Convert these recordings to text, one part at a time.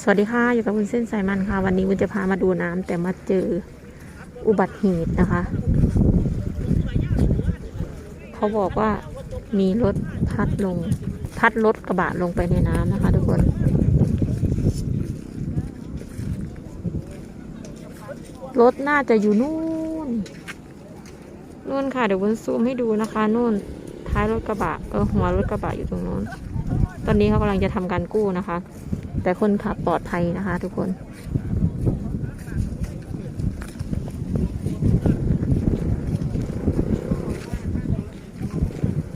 สวัสดีค่ะอยู่กับคุณเส้นสายมันค่ะ วันนี้วุ้นจะพามาดูน้ำแต่มาเจออุบัติเหตุนะคะ เขาบอกว่ามีรถพัดลง พัดรถกระบะลงไปในน้ำนะคะ ทุกคนรถน่าจะอยู่นู่นนู่นค่ะเดี๋ยววุ้นซูมให้ดูนะคะนู่นท้ายรถกระบะเออหัวรถกระบะอยู่ตรงนู้น ตอนนี้เขากำลังจะทำการกู้นะคะ แต่คนขับปลอดภัยนะคะทุกคน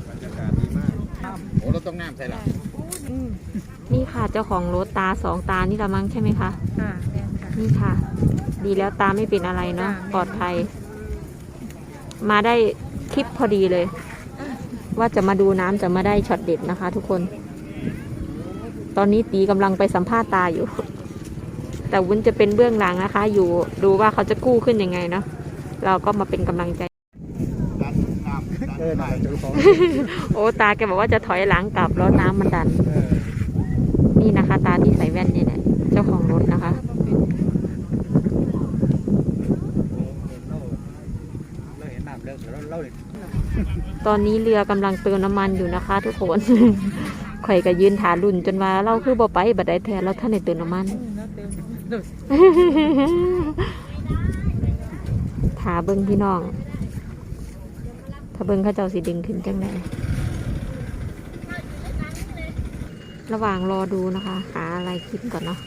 บรรยากาศดีมากโอ้เราต้องน้ำใส่หลังนี่ค่ะเจ้าของรถตาสองตานี่ละมั้งใช่ไหมคะค่ะแม่นค่ะนี่ค่ะ ดีแล้วตาไม่เป็นอะไรเนาะจ้ะปลอดภัย มาได้คลิปพอดีเลย ว่าจะมาดูน้ำจะมาได้ช็อตเด็ดนะคะทุกคน ตอนนี้ตีกำลังไปสัมภาษณ์ตาอยู่ แต่วุ้นจะเป็นเบื้องหลังนะคะ อยู่ดูว่าเขาจะกู้ขึ้นยังไงเนาะเราก็มาเป็นกำลังใจดันน้ำเออน่าจะถือของโอ้ตาแกบอกว่าจะถอยหลังกลับแล้วน้ำมันดันเออนี่นะคะ ตาที่ใส่แว่นนี่แหละเจ้าของรถนะคะเราเห็นน้ำเลิกแล้วเราเลยตอนนี้เรือกำลังเติมน้ำมันอยู่นะคะทุกคน ข่อยก็ยืนถารุ่นจนว่าเราคือบ่ไปบัดได้แทนเราท่านได้เติมน้ำมันแล้วเต็มเดี๋ยวถาเบิ้งพี่น้อง ถ้าเบิ้งเข้าเจ้าสิดึงขึ้นจังไดระหว่างรอดูนะคะ หาอะไรกินก่อนเนาะ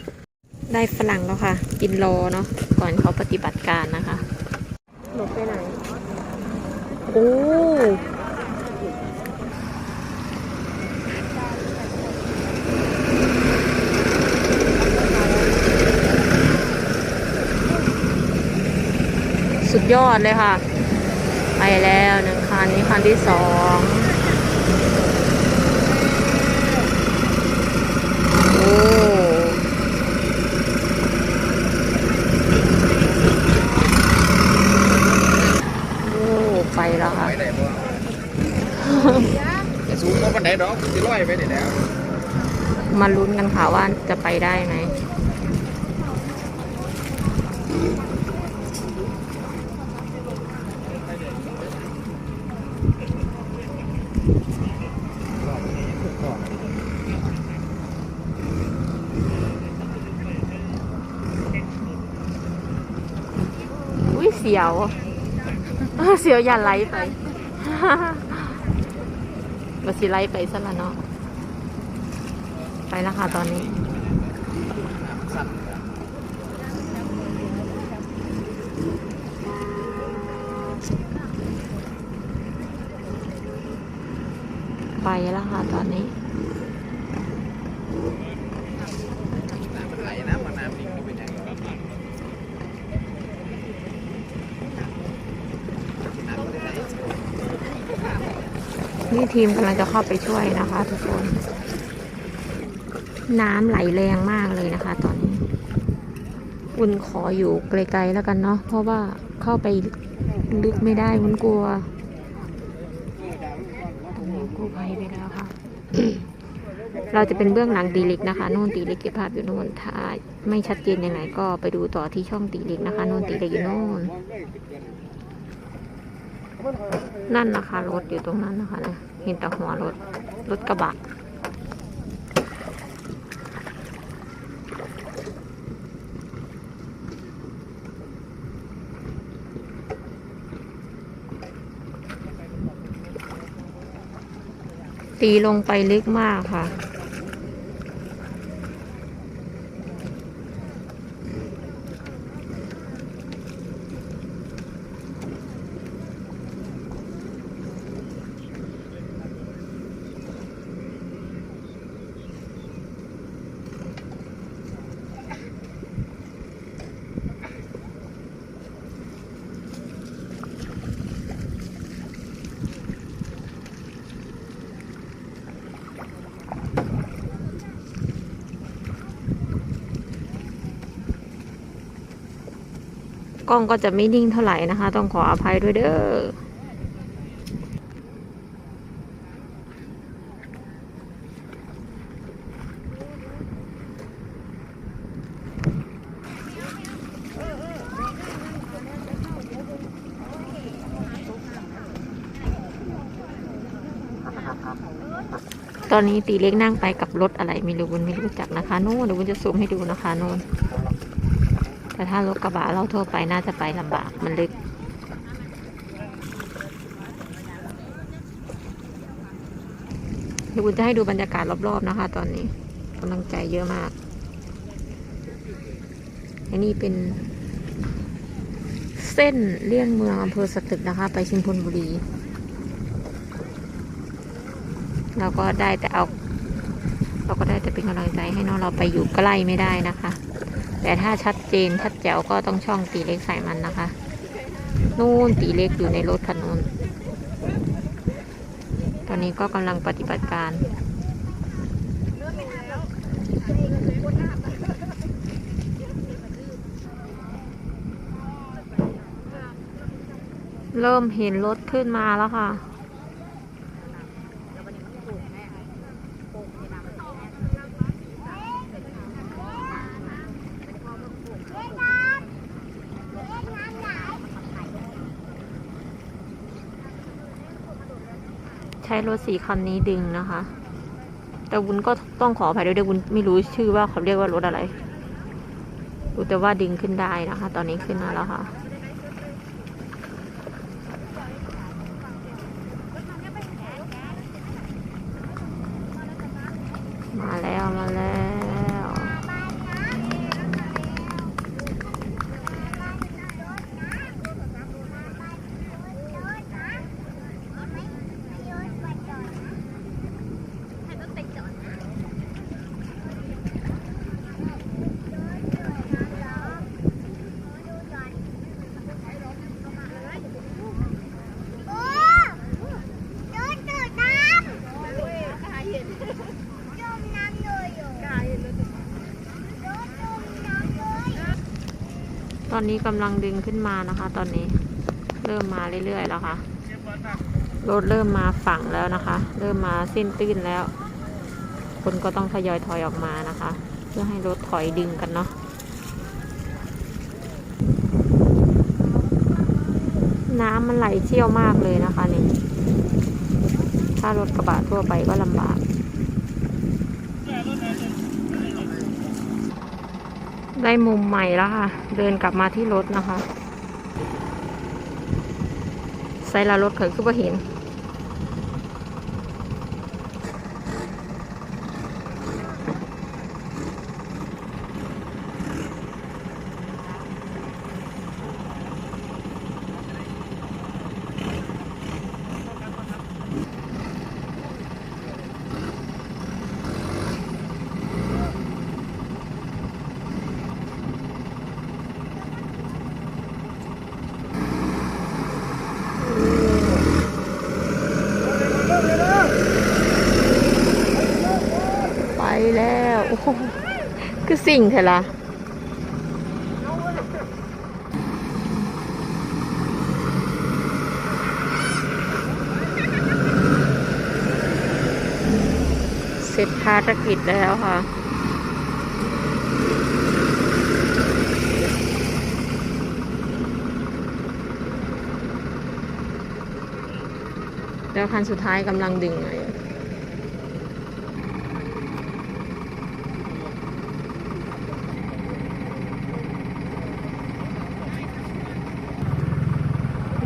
ได้ฝรั่งแล้วค่ะ กินรอเนาะก่อนเขาปฏิบัติการนะคะหลบไปไหนโอ้ ดยอดเลยค่ะ ไปแล้วหนึ่งคันนี้คันที่สองโอ้โอ้ไปแล้วค่ะไปไหนบ่จะสูงกว่าปันไหนดอกจะลอยไปได้แล้วมาลุ้นกันค่ะว่าจะไปได้ไหม อุ้ยเสียว เสียวอย่าไล่ไปมาสิไล่ไปซะละเนาะ ไปแล้วค่ะตอนนี้ไปแล้วค่ะตอนนี้ไหลนะมันน้ำนิ่งนี่เป็นยังไงน้ำไม่ได้ไหล นี่ทีมกำลังจะเข้าไปช่วยนะคะ ทุกคน น้ำไหลแรงมากเลยนะคะ ตอนนี้ อุ่นขออยู่ไกลๆแล้วกันเนาะเพราะว่าเข้าไปลึกไม่ได้วุ้นกลัวตรงนี้กู้ภัยไปแล้วค่ะ เราจะเป็นเบื้องหลังตีเล็กนะคะโน่นตีเล็กเก็บภาพอยู่โน่นถ้าไม่ชัดเจนยังไงก็ไปดูต่อที่ช่องตีเล็กนะคะโน่นตีเล็กอยู่โน่นนั่นนะคะรถอยู่ตรงนั้นนะคะนะ เห็นแต่หัวรถ รถกระบะตีลงไปลึกมากค่ะ กล้องก็จะไม่นิ่งเท่าไหร่นะคะ ต้องขออภัยด้วยเด้อตอนนี้ตีเล็กนั่งไปกับรถอะไรไม่รู้บุญไม่รู้จักนะคะ โน่นเดี๋ยวบุญจะซูมให้ดูนะคะโน่น แต่ถ้ารถกระบะเราทั่วไปน่าจะไปลำบากมันลึกเดี๋ยววุ้นจะให้ดูบรรยากาศรอบๆนะคะ ตอนนี้กำลังใจเยอะมาก อันนี้เป็น เส้นเลี่ยงเมืองอำเภอสตึกนะคะ ไปชิมพลบุรีเราก็ได้แต่เอา เราก็ได้แต่เป็นกำลังใจให้น้องเราไปอยู่ใกล้ไม่ได้นะคะ แต่ถ้าชัดเจนชัดแจ๋วก็ต้องช่องตีเล็กสายมันนะคะ นู่นตีเล็กอยู่ในรถคันนู้นตอนนี้ก็กำลังปฏิบัติการเริ่มเห็นรถขึ้นมาแล้วค่ะ รถสีคันนี้ดึงนะคะ แต่วุ้นก็ต้องขออภัยด้วยเดี๋ยววุ้นไม่รู้ชื่อว่าเขาเรียกว่ารถอะไรรู้แต่ว่าดึงขึ้นได้นะคะ ตอนนี้ขึ้นมาแล้วค่ะ มาแล้วมาแล้ว ต อนนี้กำลังดึงขึ้นมานะคะ ตอนนี้เริ่มมาเรื่อยๆแล้วค่ะรถเริ่มมาฝั่งแล้วนะคะ เริ่มมาเส้นตื้นแล้ว คนก็ต้องทยอยถอยออกมานะคะ เพื่อให้รถถอยดึงกันเนาะน้ำมันไหลเชี่ยวมากเลยนะคะนี่ถ้ารถกระบะทั่วไปก็ลำบาก ได้มุมใหม่แล้วค่ะ เดินกลับมาที่รถนะคะ ใส่ละรถเคยคือว่เห็น ไปแล้ว โอ้โห คือสิ่งเถอะละเสร็จภารกิจแล้วค่ะแล้วคันสุดท้ายกำลังดึงเลย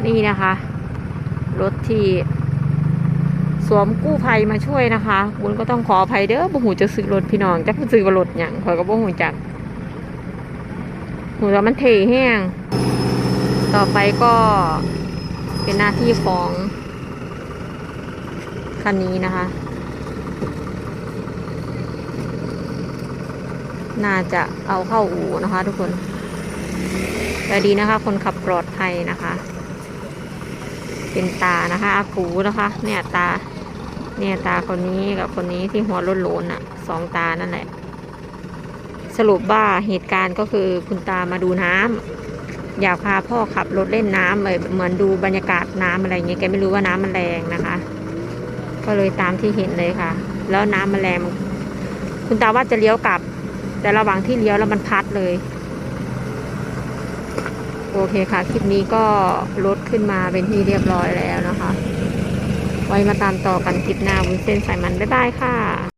นี่นะคะ รถที่สวมกู้ภัยมาช่วยนะคะบุญก็ต้องขออภัยเด้อบ่หูจะซื้อรถพี่น้องจะซื้อรถอย่างคอยก็บ่หูจักหูว่ามันเทแห้ง ต่อไปก็เป็นหน้าที่ของคันนี้นะคะ น่าจะเอาเข้าอู่นะคะทุกคนแต่ดีนะคะ คนขับปลอดภัยนะคะ เป็นตานะคะอากูนะคะ เนี่ยตา เนี่ยตาคนนี้กับคนนี้ที่หัวโลนๆอะสองตานั่นแหละ สรุปว่าเหตุการณ์ก็คือคุณตามาดูน้ำอยากพาพ่อขับรถเล่นน้ำเลยเหมือนดูบรรยากาศน้ำอะไรเงี้ยแกไม่รู้ว่าน้ำมันแรงนะคะ ก็เลยตามที่เห็นเลยค่ะ แล้วน้ำมันแรงคุณตาว่าจะเลี้ยวกลับ แต่ระหว่างที่เลี้ยวแล้วมันพัดเลย โอเคค่ะ คลิปนี้ก็ลดขึ้นมาเป็นที่เรียบร้อยแล้วนะคะ ไว้มาตามต่อกันคลิปหน้าวุ้นเส้นสายมัน บ๊ายบายค่ะ